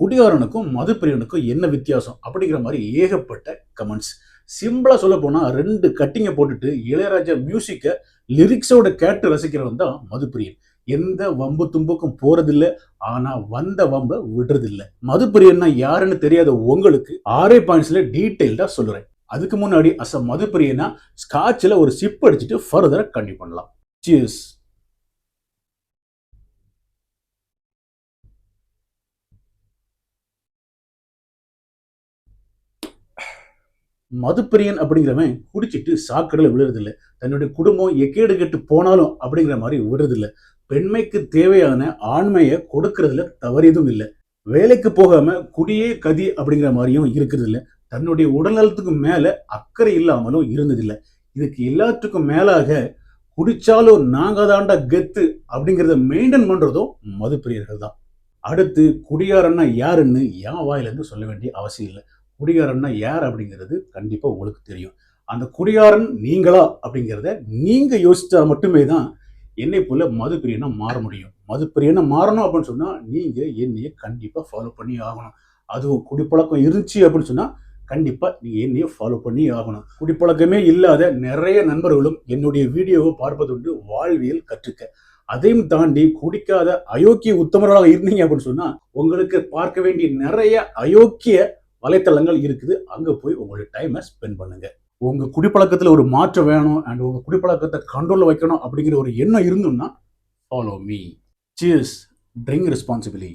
குடிகாரனுக்கும் மதுப்பிரியனுக்கும் என்ன வித்தியாசம் அப்படிங்கிற மாதிரி ஏகப்பட்ட கமெண்ட்ஸ் சிம்பிளாக சொல்ல போனால் ரெண்டு கட்டிங்கை போட்டுட்டு இளையராஜா மியூசிக்கை லிரிக்ஸோட கேட்டு ரசிக்கிறவன் தான் மதுப்பிரியன். எந்த வம்பு தும்புக்கும் போறதில்ல ஆனா வந்த வம்ப விடுறதில்ல. மதுப்பிரியன்னா யாருன்னு தெரியாத உங்களுக்கு ஆரே பாயிண்ட்ஸ்ல டீட்டெயில்டா சொல்லுறேன். அதுக்கு முன்னாடி அச மதுப்பிரியனா ஸ்காட்சில் ஒரு சிப் அடிச்சுட்டு ஃபர்தராக கண்டினியூ பண்ணலாம். சீஸ் மதுப்பிரியன் அப்படிங்கிறவன் குடிச்சிட்டு சாக்கடையில் விழுறதில்ல. தன்னுடைய குடும்பம் எக்கேடு கெட்டு போனாலும் அப்படிங்கிற மாதிரி விடுறதில்ல. பெண்மைக்கு தேவையான ஆண்மையை கொடுக்கறதுல தவறியதும் இல்லை. வேலைக்கு போகாம குடியே கதி அப்படிங்கிற மாதிரியும் இருக்கிறது இல்லை தன்னுடைய உடல்நலத்துக்கு மேல அக்கறை இல்லாமலும் இருந்ததில்லை. இதுக்கு எல்லாத்துக்கும் மேலாக குடிச்சாலும் நாங்க தாண்டா கெத்து அப்படிங்கிறத மெயின்டைன் பண்றதும் மதுப்பிரியர்கள் தான். அடுத்து குடியாரன்னா யாருன்னு என் வாயிலிருந்து சொல்ல வேண்டிய அவசியம் இல்லை. குடிகாரன்னா யார் அப்படிங்கிறது கண்டிப்பாக உங்களுக்கு தெரியும். அந்த குடிகாரன் நீங்களா அப்படிங்கிறத நீங்கள் யோசித்தா மட்டுமே தான் என்னை போல மதுப்பிரியனா மாற முடியும். மதுப்பிரியனை மாறணும் அப்படின்னு சொன்னால் நீங்கள் என்னையை கண்டிப்பாக ஃபாலோ பண்ணி ஆகணும். அதுவும் குடிப்பழக்கம் இருந்துச்சு அப்படின்னு சொன்னால் கண்டிப்பாக நீங்கள் என்னையை ஃபாலோ பண்ணி ஆகணும். குடிப்பழக்கமே இல்லாத நிறைய நண்பர்களும் என்னுடைய வீடியோவை பார்ப்பதுண்டு வாழ்வியல் கற்றுக்க. அதையும் தாண்டி குடிக்காத அயோக்கிய உத்தமர்களாக இருந்தீங்க அப்படின்னு சொன்னால் உங்களுக்கு பார்க்க வேண்டிய நிறைய அயோக்கிய வலைத்தளங்கள் இருக்குது. அங்கே போய் உங்களுடைய டைமை ஸ்பெண்ட் பண்ணுங்க. உங்கள் குடிப்பழக்கத்தில் ஒரு மாற்றம் வேணும் அண்ட் உங்கள் குடிப்பழக்கத்தை கண்ட்ரோலில் வைக்கணும் அப்படிங்கிற ஒரு எண்ணம் இருந்தோம்னா follow me cheese drink responsibility